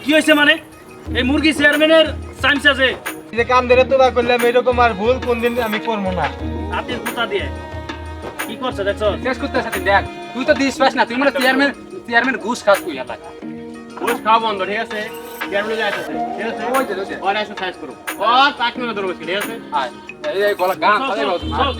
কি হয়েছে মানে? এই মুরগি চেয়ারম্যানের চান্স আছে যে কাম ধরে তোলা করলাম এরকম আর ভুল কোনদিন আমি করব না। হাতের কুত্তা দিয়ে। কি করছে দেখছ? শেষ করতে সাথে দেখ তুই তো দিস পাস না তুই মানে চেয়ারম্যান চেয়ারম্যান ঘুষ খাস তুই এলাকা ঘুষ খাওয়া বন্ধ ঠিক আছে? চেয়ারম্যান যাইতেছে ঠিক আছে ওই যে, ওই যে। ওর এসে সাইজ করো ওর চাকরি না ঠিক এই এই গলা গান চল, চালাই চল,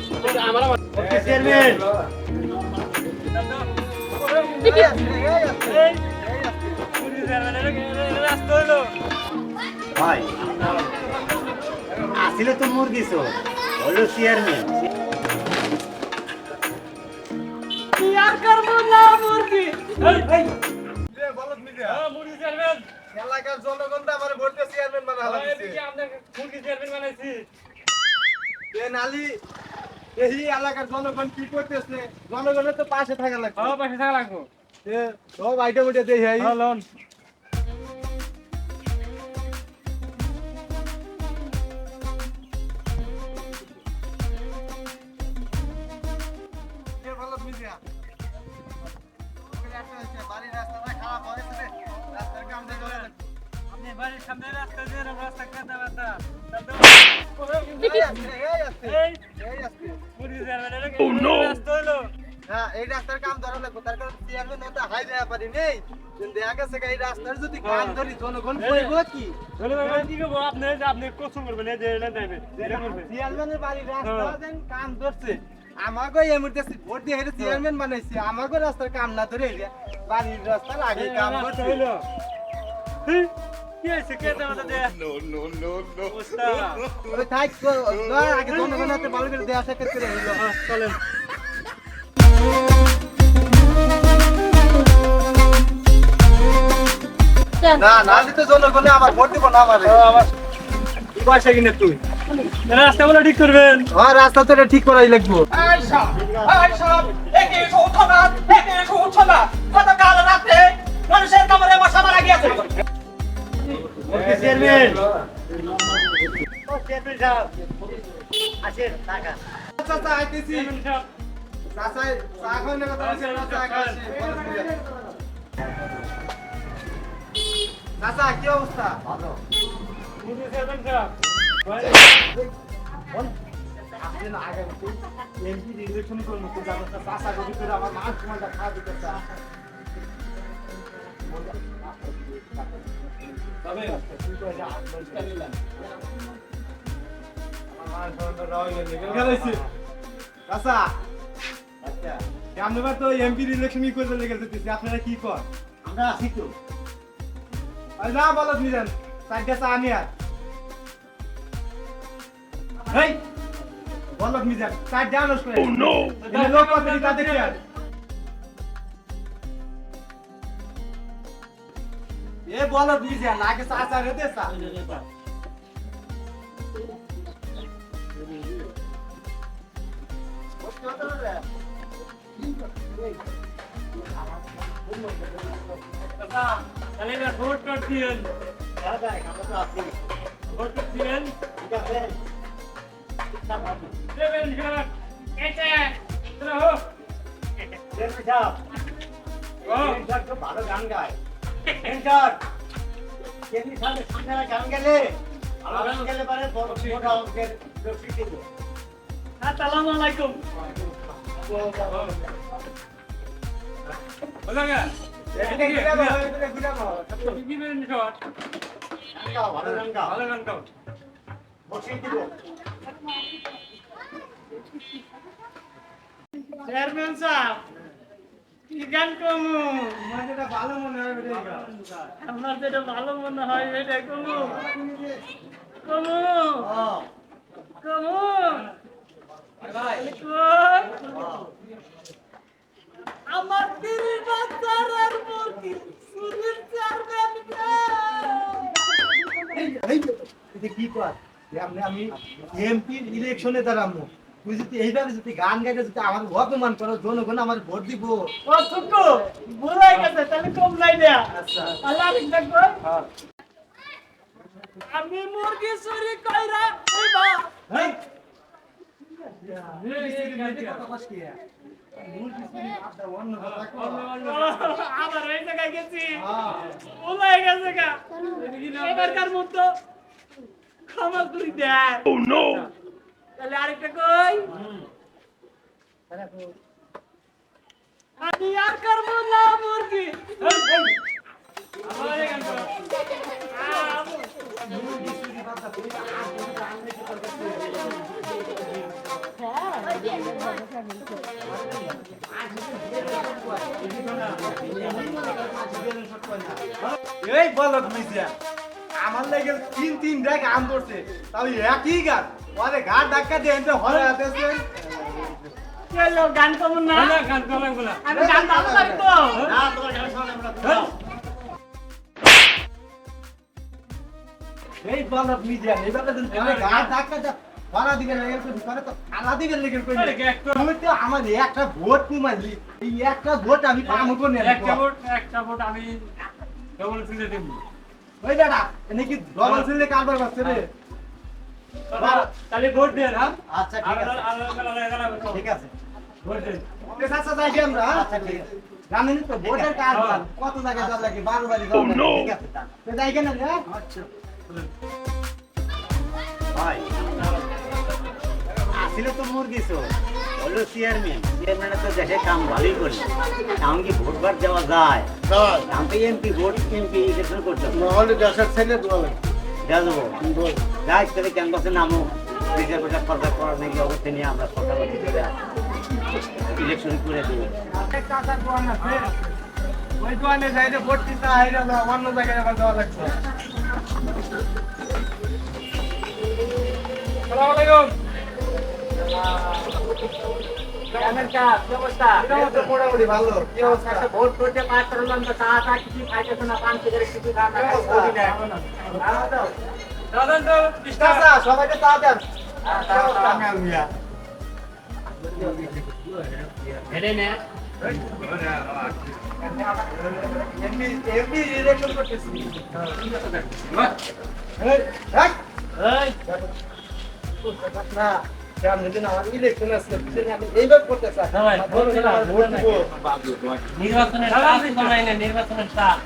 আমার চেয়ারম্যান ভাই আসলে তো হলো এলাকার আমার ভোটে চেয়ারম্যান মুরগি চেয়ারম্যান বানাইছি। এ নালি এই এলাকার জনগণ কি করতেছে? জনগণের তো পাশে থাকা লাগবে। খাওয়া পাশে থাকা লাগবো। এ, সব আইটেম উঠে দেই লোন। মিডিয়া বাড়ির রাস্তাটা খারাপ হয়েছে রাস্তা হলো হ্যাঁ, এই রাস্তার কাম ধরা লাগবে তার কারণ চেয়ারম্যান হতে হাই দেয়া পারি নেই দেখা গেছে এই রাস্তার যদি কাম ধরি জনগণ কইব কি চলে কি করব আপনি আপনি হ্যাঁ। আমাকে মুহূর্তে ভোট দিয়ে হেরে চেয়ারম্যান বানাইছে। আমাকে রাস্তার কাম না ধরে হেরে বাড়ির রাস্তার আগে কাম করছে হইল। কি হয়েছে কে দেওয়া দে নো নো নো নো ওই থাক না, আগে জনগণ হাতে ভালো করে দেয়া সাক্ষাৎ করে হইল। চলেন। না না দিতে জনগণে আমার ভোট দিব না আমারে। তুই। রাস্তাগুলো ঠিক করবেন? হ্যাঁ রাস্তা তো ঠিক করাই লাগবো। চেয়ারম্যান ও চেয়ারম্যান সাহেব। আসেন টাকা আইতেছি চাচা চা খাওয়ার কথা বলছে চাচা আইতেছি চাচা কি অবস্থা ভালো আপনি না ইলেকশন আমার তো এমপি ইলেকশনই করতে লেগে যেতেছি আপনারা কি কর? আমরা আছি তো। না, বলো নিলেন চারটা চা আর হেই বলো মিজান আনস করে ও নো লোক কত দিতা দেখি আর এ বলো মিজান আগে চা চা রে দে চা। তাহলে ভোট দিয়েন ভোট টোট ভালো গান গায় গান গেলে ভালো গান গেলে পারে বড় অঙ্কের দিব আলাইকুম ভালো গান গাও রসিদ দিব চেয়ারম্যান সাহেব, কি গান কমু? আমার যেটা ভালো মনে হয় আপনার যেটা ভালো মনে হয় এটা কমু। কমু। কমু। আমার তিরিশ বছরের মুরগি, সুনীল চেয়ারম্যান কি কর? যে আমি আমি এমপি ইলেকশনে দাঁড়াবো তুই যদি এইভাবে যদি গান গাইতে যদি আমার অপমান করো জনগণ আমার ভোট দিব। ও বুড়াই গেছে তাহলে কম নাই দেয়া। আচ্ছা। আল্লাহ দেখব আমি মুরগি চুরি কইরা হইবা। হেই, আবার ওই জায়গায় গেছি। ওলাই গেছে গা। এবারকার মতো ক্ষমা করি দেয় তাহলে আরেকটা কই? আমি আর করব না মুরগি। এই বলত মিছিয়া আমার লাগে তিন তিন ডাক আম করছে তাহলে একই গান ওরে ঘাট ধাক্কা দিয়ে এনতে হরে হাতেছে চলো গান কমন না। গান কমাই বলা। আমি গান ভালো পারি তো। না তোমার গান শোনা আমরা এই ধাক্কা দা লাগে তো লেগে কই তুমি তো আমার একটা ভোট এই একটা ভোট আমি কাম করে নেব একটা ভোট একটা ভোট আমি ডবল ফিলে দেব। ওই দাদা এনে কি ডবল সিলে কারবার করছে রে? তাহলে ভোট দেন হ্যাঁ? আচ্ছা ঠিক আছে। ঠিক আছে। ভোট দেন। আচ্ছা যাই আমরা আচ্ছা ঠিক আছে। জানেন তো ভোটের কারবার কত জায়গায় যাওয়া লাগে? বারো বাড়ি ঠিক আছে তা। তো যাই কেন রে আচ্ছা। ভাই। আসলে তো মুরগি তো। হলো চেয়ারম্যান চেয়ারম্যানে তো দেশে কাম ভালোই করছে এখন কি ভোটবার যাওয়া যায়? আমি তো এমপি ভোট এমপি ইলেকশন করতাম নহলে দেশের ছেলে দোয়ালে যা দেবো। যাই তাহলে ক্যাম্পাসে নামো বিচার সরকার করার নাকি অবস্থা নিয়ে আমরা সরকার ইলেকশন করে দেবো ওই ভোট দিতে হাইরা অন্য জায়গায় আবার লাগছে আসসালামু আলাইকুম। মোটামুটি ভালো কি অবস্থা ভোট করতে পাঁচ করলাম তো চা চা কিছু খাইতেছে না পান সিগারেট কিছু খান না দাদান তো চাচা, সবাইকে চা দেন কাঙ্গাল মিয়া হেডে নে এমপি এমপি ইলেকশন করতেছি এই, এই, না সামনে নির্বাচনের নির্বাচনের ভোট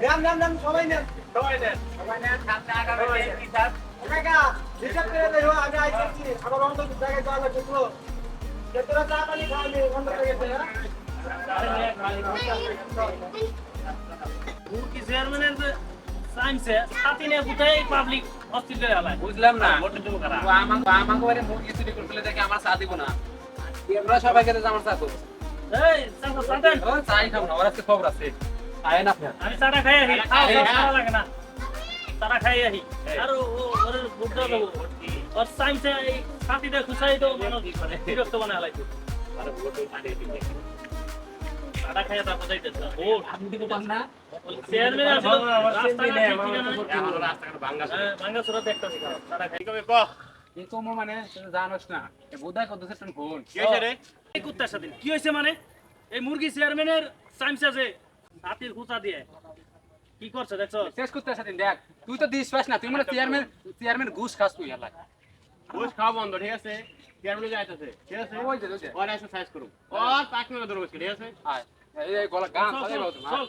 নেন নেন নেন সবাই নেন কাকা হিসাব করে দেবো আমি আইতেছি আমার অন্য জায়গায় যাওয়া লাগবে তো তোরা চা পানি খাওয়াবি অন্য জায়গায় মুরগি চেয়ারম্যানের যে সাইন্সে সাতিনে বুঝাই পাবলিক অস্ট্রেলিয়া আলায় বুঝলাম না। আমাকে মুরগি চুরি করে দেখে আমার চা দিব না আমরা সবাই খেতে আমার চা করব খবর আছে। আমি চাটা খাই হ্যাঁ। খাওয়া লাগে না। চাটা খাই আহি। আর ও ওর বুদ্ধ দেবো ওর সাইন্সে এই সাথীদের খুশাই তো মানুষ বিরক্ত বানায় লাইছে চাটা খাই তারপর যাইতেছে ও আপনি দিব পান না? চেয়ারম্যান আছে। রাস্তাঘাট ঠিক ঠিকানা নাই। হ্যাঁ, ভাঙ্গা চোরাতে একটা শিখাও। চাটা খাই। এই তো মানে জানোস না। বোধহয় কত সেটা ফোন? এই কুত্তার সাথে কি হয়েছে মানে? এই মুরগি চেয়ারম্যানের সাইন্স আছে হাতির খুঁচা দিয়ে। কি করছে দেখছ? শেষ করতে সাথে দেখ। তুই তো দিস পাস না তুই মানে চেয়ারম্যান চেয়ারম্যান ঘুষ খাস তুই এলাকা ঘুষ খাওয়া বন্ধ ঠিক আছে চেয়ারম্যান যাইতেছে ঠিক আছে ওই যে ওর এক্সারসাইজ করুন ওর পাঁচ মিনিট ধরে বসে ঠিক আছে আয় এই এই গলা গান চল, বাবু চল।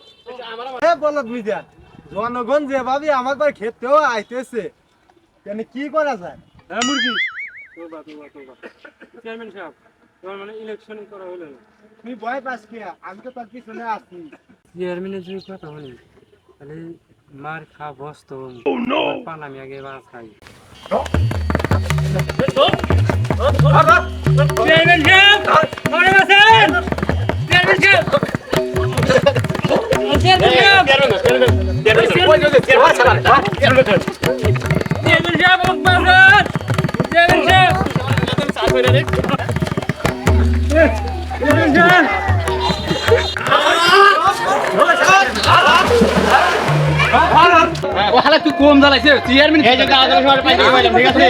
এ বলত মিডিয়া জনগণ যে ভাবি আমার পর খেতেও আইতেছে কেন কি করা যায় হ্যাঁ মুরগি চেয়ারম্যান সাহেব তোমার মানে ইলেকশন করা হলো না তুই ভয় পাস কি আমি তো তোর পিছনে আছি চেয়ারম্যানের যদি কথা বলি তাহলে মার খা বসত পান আমি আগে মাছ খাই চেয়ারম্যান হালা তুই কম জ্বালাইছে চেয়ারম্যান এই যে পাইতে পাইলাম ঠিক আছে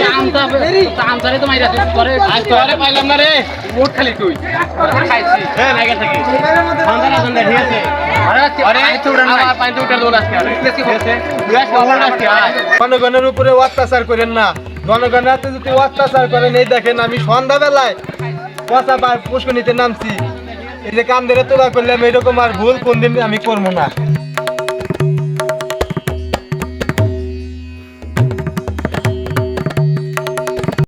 আমসারে তো মাইরা পরে আজ তো আরে পাইলাম না রে। মোট খালি তুই। খাইছি। হ্যাঁ। নাইগা থাকি। সন্ধ্যা না ঠিক আছে। জনগণের উপরে অত্যাচার করেন না। জনগণের হাতে যদি অত্যাচার করেন এই দেখেন আমি সন্ধ্যাবেলায় পচা পুষ্কনিতে নামছি। এই যে কান ধরে তোলা করলাম এরকম আর ভুল কোনদিন আমি করব না।